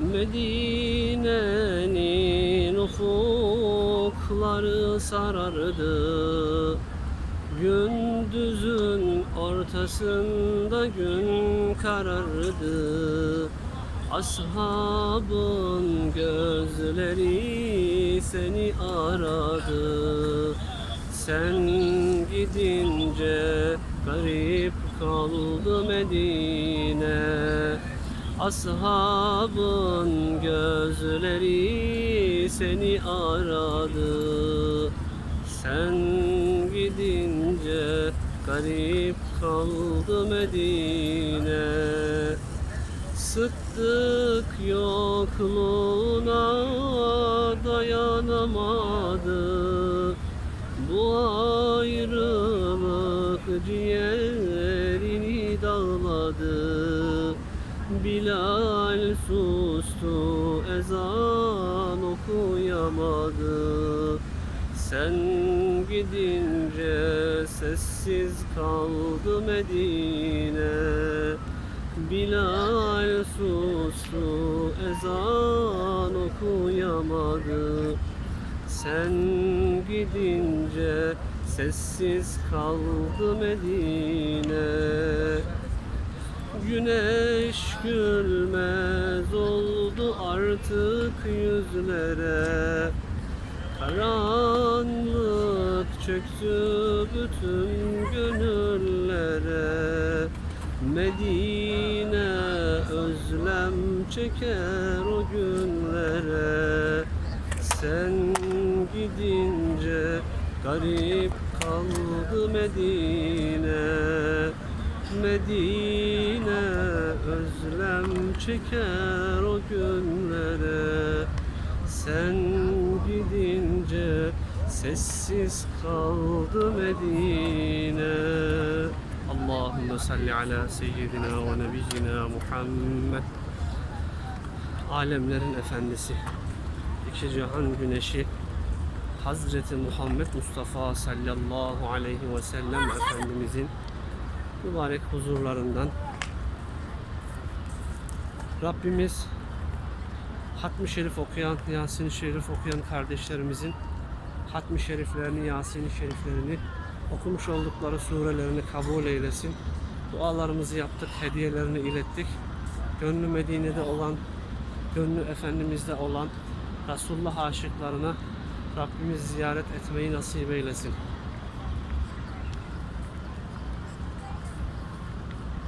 Medine'nin ufukları sarardı. Gündüzün ortasında gün karardı. Ashabın gözleri seni aradı. Sen gidince garip kaldı Medine Ashabın gözleri seni aradı. Sen gidince garip kaldı Medine. Sıddık yokluğuna dayanamadı. Bu ayrılık ciğerini dağladı Bilal sustu ezan okuyamadı. Sen gidince sessiz kaldı Medine. Bilal sustu ezan okuyamadı. Sen gidince sessiz kaldı Medine Güneş gülmez oldu artık yüzlere. Karanlık çöktü bütün gönüllere. Medine özlem çeker o günlere. Sen gidince garip kaldı Medine Medine özlem çeker o günlere. Sen gidince sessiz kaldı Medine. Allahümme salli ala seyyidina ve nebiyyina Muhammed. Alemlerin efendisi iki cihan güneşi Hazreti Muhammed Mustafa sallallahu aleyhi ve sellem Efendimizin mübarek huzurlarından Rabbimiz Hatmi Şerif okuyan, Yasin-i Şerif okuyan kardeşlerimizin Hatmi Şeriflerini, Yasin-i Şeriflerini okumuş oldukları surelerini kabul eylesin. Dualarımızı yaptık, hediyelerini ilettik. Gönlü Medine'de olan, gönlü Efendimiz'de olan Resulullah aşıklarına Rabbimiz ziyaret etmeyi nasip eylesin.